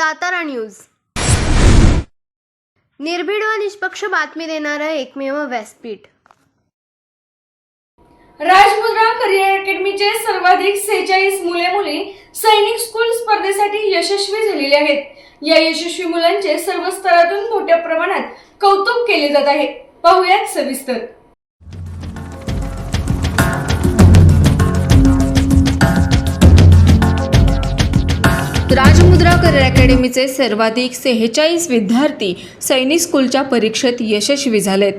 Satara news. निर्भीड व निष्पक्ष बातमी देणारं एकमेव व्यासपीठ. राजमुद्रा करिअर अकॅडमीचे सर्वाधिक सेहेचाळीस मुले मुली सैनिक स्कूल स्पर्धेसाठी यशस्वी झालेले आहेत. या यशस्वी मुलांचे सर्व स्तरातून मोठ्या प्रमाणात कौतुक केले जात आहे. पाहुयात सविस्तर. अकॅडमीचे सर्वाधिक सेहेचाळीस विद्यार्थी सैनिक स्कूलच्या परीक्षेत यशस्वी झालेत.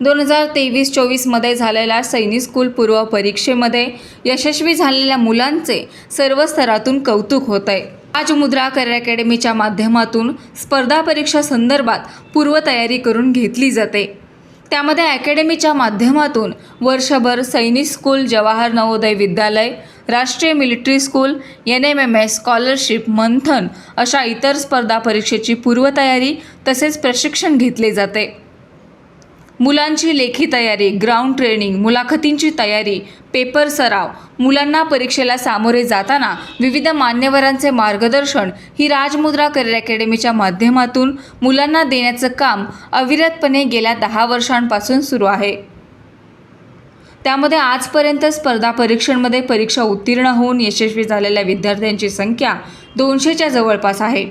दोन हजार तेवीस चोवीसमध्ये झालेल्या सैनिक स्कूल पूर्व परीक्षेमध्ये यशस्वी झालेल्या मुलांचे सर्व स्तरातून कौतुक होत आहे आज मुद्रा कर अकॅडमीच्या माध्यमातून स्पर्धा परीक्षा संदर्भात पूर्वतयारी करून घेतली जाते. त्यामध्ये अकॅडमीच्या माध्यमातून वर्षभर सैनिक school Jawahar Navodaya Vidyalaya Rashtriya military school N M M S scholarship Manthan अशा इतर स्पर्धा परीक्षेची पूर्वतयारी तसेच प्रशिक्षण घेतले जाते. मुलांची लेखी तयारी ग्राउंड ट्रेनिंग मुलाखतींची तयारी पेपर सराव मुलांना परीक्षेला सामोरे जाताना विविध मान्यवरांचे मार्गदर्शन ही राजमुद्रा करिअर अकॅडमीच्या माध्यमातून मुलांना देण्याचं काम अविरतपणे गेल्या दहा वर्षांपासून सुरू आहे. त्यामध्ये आजपर्यंत स्पर्धा परीक्षांमध्ये परीक्षा उत्तीर्ण होऊन यशस्वी झालेल्या विद्यार्थ्यांची संख्या दोनशेच्या जवळपास आहे.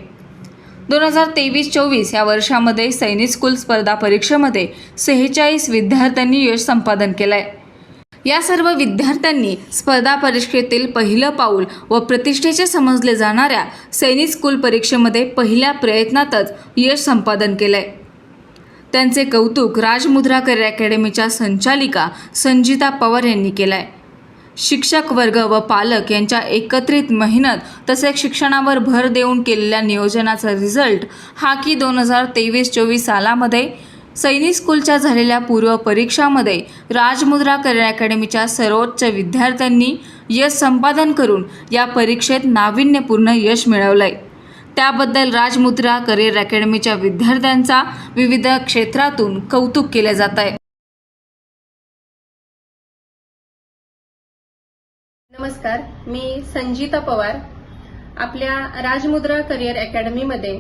दोन हजार तेवीस चोवीस या वर्षामध्ये सैनिक स्कूल स्पर्धा परीक्षेमध्ये सेहेचाळीस विद्यार्थ्यांनी यश संपादन केलं आहे या सर्व विद्यार्थ्यांनी स्पर्धा परीक्षेतील पहिलं पाऊल व प्रतिष्ठेचे समजले जाणाऱ्या सैनिक स्कूल परीक्षेमध्ये पहिल्या प्रयत्नातच यश संपादन केलं आहे त्यांचे कौतुक राजमुद्रा करिअर अकॅडमीच्या संचालिका संजिता पवार यांनी केलंय. शिक्षक वर्ग व पालक यांच्या एकत्रित मेहनत तसेच शिक्षणावर भर देऊन केलेल्या नियोजनाचा रिझल्ट हा की दोन हजार तेवीस चोवीस सालामध्ये सैनिक स्कूलच्या झालेल्या पूर्व परीक्षामध्ये राजमुद्रा करिअर अकॅडमीच्या सर्वोच्च विद्यार्थ्यांनी यश संपादन करून या परीक्षेत नाविन्यपूर्ण यश मिळवलं आहे त्याबद्दल राजमुद्रा करिअर अकॅडमीच्या विद्यार्थ्यांचा विविध क्षेत्रातून कौतुक केले जात आहे. नमस्कार मी संजिता पवार आपल्या राजमुद्रा करिअर अकॅडमीमध्ये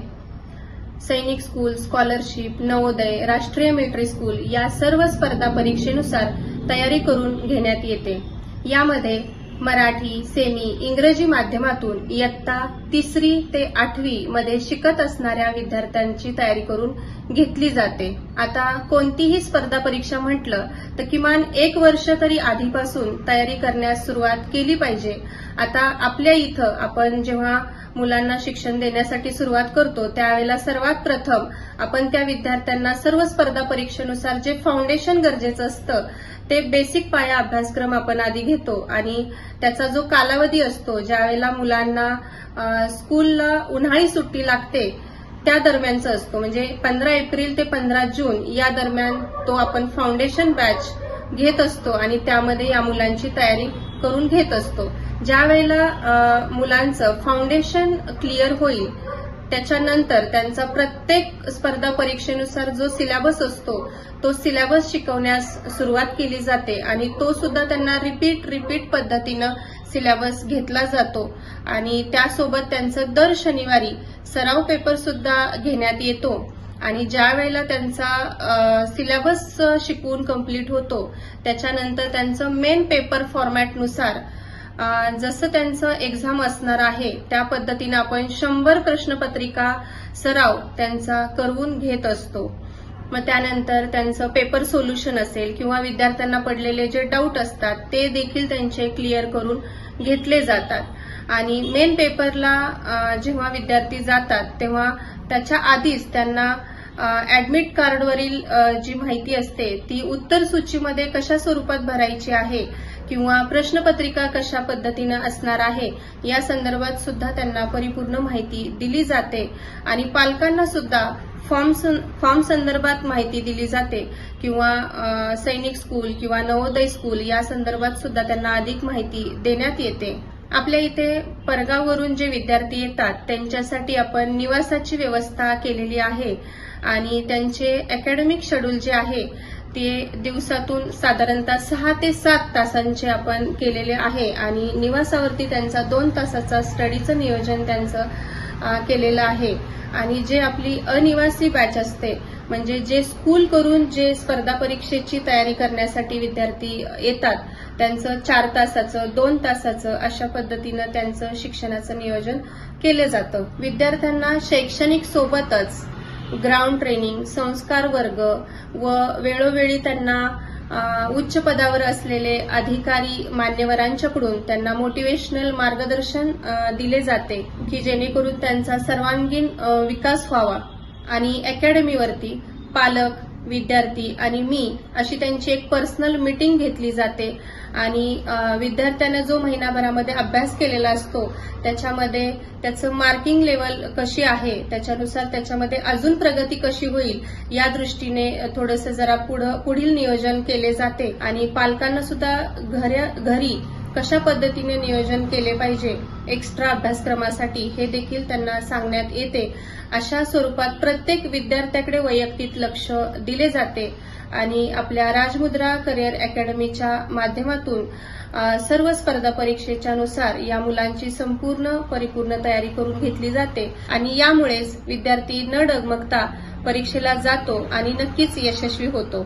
सैनिक स्कूल स्कॉलरशिप नवोदय राष्ट्रीय मिलिटरी स्कूल या सर्व स्पर्धा परीक्षेनुसार तयारी करून घेण्यात येते. यामध्ये मराठी सेमी इंग्रजी माध्यमातून इयत्ता तिसरी ते आठवी मध्ये शिकत असणाऱ्या विद्यार्थ्यांची तयारी करून घेतली जाते. आता कोणतीही स्पर्धा परीक्षा म्हटलं तर किमान एक वर्ष तरी आधीपासून तयारी करण्यास सुरुवात केली पाहिजे. आता आपल्या इथं आपण जेव्हा मुलांना शिक्षण देण्यासाठी सुरुवात करतो त्यावेळेला सर्वात प्रथम आपण त्या विद्यार्थ्यांना सर्व स्पर्धा परीक्षेनुसार जे फाउंडेशन गरजेचं असतं ते बेसिक पाया अभ्यासक्रम आपण आधी घेतो आणि त्याचा जो कालावधी असतो ज्यावेळेला मुलांना स्कूलला उन्हाळी सुट्टी लागते त्या दरम्यानचा असतो. म्हणजे पंधरा एप्रिल ते पंधरा जून या दरम्यान तो आपण फाउंडेशन बॅच घेत असतो आणि त्यामध्ये या मुलांची तयारी करून घेत असतो. ज्या वेळेला मुलांचं फाउंडेशन क्लिअर होईल त्याच्यानंतर त्यांचा प्रत्येक स्पर्धा परीक्षेनुसार जो सिलेबस असतो तो सिलेबस शिकवण्यास सुरुवात केली जाते आणि तो सुद्धा त्यांना रिपीट रिपीट पद्धतीनं सिलेबस घेतला जातो. आणि त्यासोबत त्यांचं दर शनिवारी सराव पेपर सुद्धा घेण्यात येतो. आणि ज्या वेळेला त्यांचा सिलेबस शिकवून कंप्लीट होतो त्याच्यानंतर त्यांचं मेन पेपर फॉर्मॅटनुसार जसं त्यांचं एक्झाम असणार आहे त्या पद्धतीनं आपण शंभर प्रश्नपत्रिका सराव त्यांचा करवून घेत असतो. मग त्यानंतर त्यांचं पेपर सोल्युशन असेल किंवा विद्यार्थ्यांना पडलेले जे डाऊट असतात ते देखील त्यांचे क्लिअर करून घेतले जातात. आणि मेन पेपरला जेव्हा विद्यार्थी जातात तेव्हा त्याच्या आधीच त्यांना ऍडमिट कार्डवरील जी माहिती असते ती उत्तर सूचीमध्ये कशा स्वरूपात भरायची आहे किंवा प्रश्नपत्रिका कशा पद्धतीनं असणार आहे या संदर्भात सुद्धा त्यांना परिपूर्ण माहिती दिली जाते. आणि पालकांना सुद्धा फॉर्म सं- फॉर्म संदर्भात माहिती दिली जाते. किंवा सैनिक स्कूल किंवा नवोदय स्कूल या संदर्भात सुद्धा त्यांना अधिक माहिती देण्यात येते. आपल्या इथे परगाववरून जे विद्यार्थी येतात त्यांच्यासाठी आपण निवासाची व्यवस्था केलेली आहे. आणि त्यांचे अकॅडमिक शेड्यूल जे आहे ते दिवसातून साधारणतः सहा ते सात तासांचे आपण केलेले आहे आणि निवासावरती त्यांचा दोन तासाचा स्टडीचं नियोजन त्यांचं केलेलं आहे. आणि जे आपली अनिवासी बॅच असते म्हणजे जे स्कूल करून जे स्पर्धा परीक्षेची तयारी करण्यासाठी विद्यार्थी येतात त्यांचं चार तासाचं दोन तासाचं अशा पद्धतीनं त्यांचं शिक्षणाचं नियोजन केलं जातं. विद्यार्थ्यांना शैक्षणिक सोबतच ग्राउंड ट्रेनिंग संस्कार वर्ग व वेळोवेळी त्यांना उच्च पदावर असलेले अधिकारी मान्यवरांच्याकडून त्यांना मोटिवेशनल मार्गदर्शन दिले जाते की जेणेकरून त्यांचा सर्वांगीण विकास व्हावा. आणि अकॅडमीवरती पालक विद्यार्थी आणि मी अशी त्यांची एक पर्सनल मीटिंग घेतली जाते. आणि विद्यार्थ्यानं जो महिनाभरामध्ये अभ्यास केलेला असतो त्याच्यामध्ये त्याचं मार्किंग लेवल कशी आहे त्याच्यानुसार त्याच्यामध्ये अजून प्रगती कशी होईल या दृष्टीने थोडंसं जरा पुढं पुढील नियोजन केले जाते. आणि पालकांना सुद्धा घऱ्या घरी कशा पद्धतीने नियोजन केले पाहिजे एक्स्ट्रा अभ्यासक्रमासाठी हे देखील त्यांना सांगण्यात येते. अशा स्वरूपात प्रत्येक विद्यार्थ्याकडे वैयक्तिक लक्ष दिले जाते आणि आपल्या राजमुद्रा करिअर अकॅडमीच्या माध्यमातून सर्व स्पर्धा परीक्षेच्या नुसार या मुलांची संपूर्ण परिपूर्ण तयारी करून घेतली जाते आणि यामुळेच विद्यार्थी न डगमगता परीक्षेला जातो आणि नक्कीच यशस्वी होतो.